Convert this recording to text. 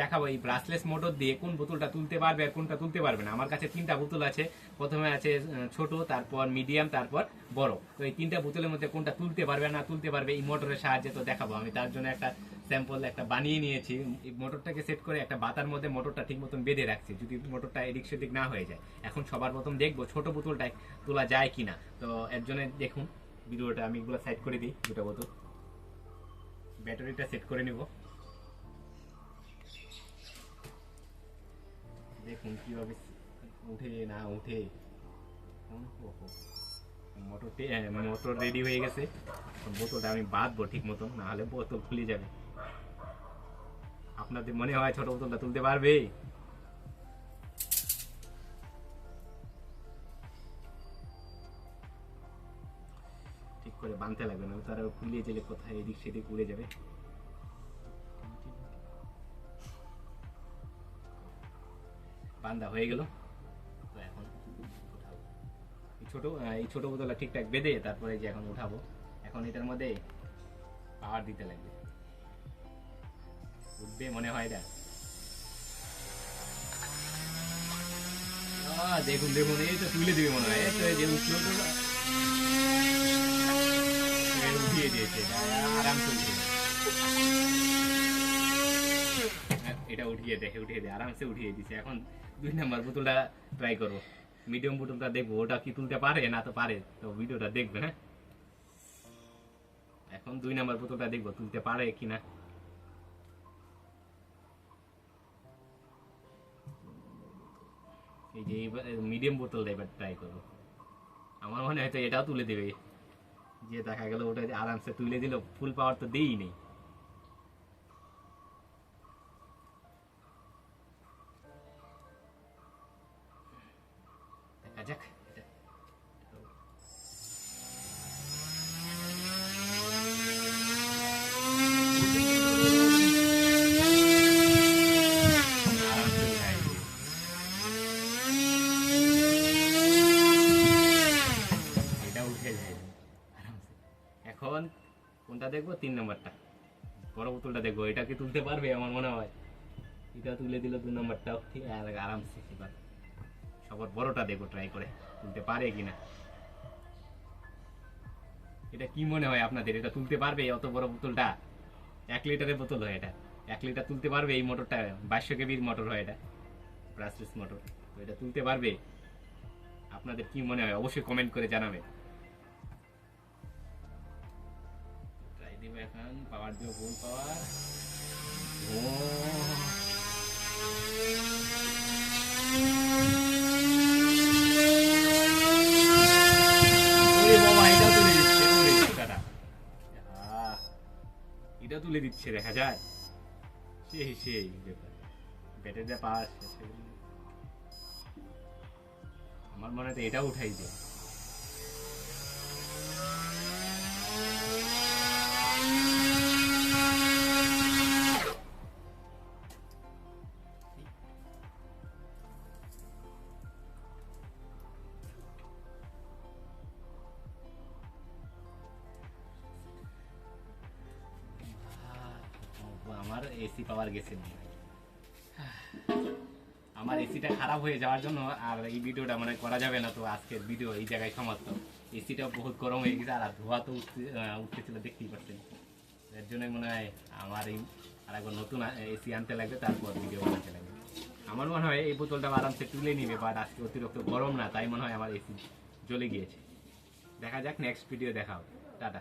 দেখাবো এই brushless motor দিয়ে কোন বোতলটা তুলতে পারবে আর কোনটা তুলতে পারবে না। আমার কাছে তিনটা বোতল আছে। প্রথমে আছে ছোট, তারপর মিডিয়াম তারপর বড়। তো এই তিনটা বোতলের মধ্যে কোনটা তুলতে পারবে না তুলতে পারবে এই মোটরের সাহায্যে তো দেখাবো। আমি তার জন্য একটা স্যাম্পল একটা বানিয়ে নিয়েছি। এই মোটরটাকে সেট করে একটা বাতার মধ্যে মোটরটা ঠিক মতন বেঁধে রাখছি, যদি মোটরটা এদিক সেদিক না হয়ে যায়। এখন সবার প্রথম দেখব ছোট বোতলটা তোলা যায় কি না তো এর জন্য দেখুন, ভিডিওটা আমি এগুলো সাইড করে দিই, দুটো বোতল। ব্যাটারিটা সেট করে নিব। দেখুন কীভাবে উঠে না উঠে। মোটরটি মোটর রেডি হয়ে গেছে। বোতলটা আমি বাঁধবো ঠিক মতন না হলে বোতল খুলে যাবে। আপনাদের মনে হয় ছোট বোতলটা তুলতে পারবে? ঠিক করে বাঁধতে লাগবে না তারা খুলিয়ে গেলে কোথায়? এদিক সেদিক উড়ে যাবে। বান্ধা হয়ে গেল। তো এখন উঠাবো। এই ছোট এই ছোট বোতলটা ঠিকঠাক বেঁধে তারপরে যে এখন উঠাবো। এখন এটার মধ্যে পাওয়ার দিতে লাগবে। উঠবে মনে হয় এটা। দেখুন দেখুন, এই তো তুলে দিবে মনে হয়। যে উঠল উঠিয়ে দিয়েছে আরাম চলছে এটা উঠিয়ে দেখে উঠিয়ে দে, আরামসে উঠিয়ে দিছে এখন দুই নাম্বার বোতলটা ট্রাই করব মিডিয়াম বোতলটা দেখব, ওটা কি তুলতে পারে না তো পারে? তো ভিডিওটা দেখবে হ্যাঁ? এখন দুই নাম্বার বোতলটা দেখব, তুলতে পারে কিনা। এই যে মিডিয়াম বোতলটা এবার ট্রাই করব আমার মনে হয় তো এটাও তুলে দেবে। যে দেখা গেল, ওটা আরামসে তুলে দিল ফুল পাওয়ার তো দেই নেই। এখন কোনটা দেখব? তিন নম্বরটা। বড় বোতলটা দেখব এটা কি তুলতে পারবে আমার মনে হয়। এটা তুলে দিল দু নম্বরটাও ঠিক আরামসে এবার সবার বড়টা দেখব ট্রাই করে তুলতে পারে কিনা। এটা কি মনে হয় আপনাদের? এটা তুলতে পারবে অত বড় বোতলটা এক লিটারের বোতল হয় এটা। এক লিটার তুলতে পারবে এই মোটরটা, বাইশশো কেবির মোটর হয় এটা। Brushless motor. তো এটা তুলতে পারবে। আপনাদের কি মনে হয়? অবশ্যই কমেন্ট করে জানাবেন। এখন পাওয়ার দিব ফুল পাওয়ার এটাও এটা তুলে দিচ্ছে দেখা যায় সেই সেই ব্যাটারিটা পাওয়ার শেষ আমার মনে হয় তো এটা উঠাই দে এসি পাওয়ার গেছে। আমার এসিটা খারাপ হয়ে যাওয়ার জন্য আর এই ভিডিওটা মানে করা যাবে না তো আজকের ভিডিও এই জায়গায় সমাপ্ত। এসিটা বহুত গরম হয়ে গেছে আর ধোয়া তো উঠতে উঠতেছিল, দেখতেই পাচ্ছেন। এর জন্য মনে হয় আমার এই আর একবার নতুন এসি আনতে লাগবে, তারপর ভিডিও বানাতে লাগবে। আমার মনে হয় এই বোতলটা আরামসে তুলে নিবে, বাট আজকে অতিরিক্ত গরম না, তাই মনে হয় আমার এসি জ্বলে গিয়েছে। দেখা যাক নেক্সট ভিডিও দেখা হবে। টাটা।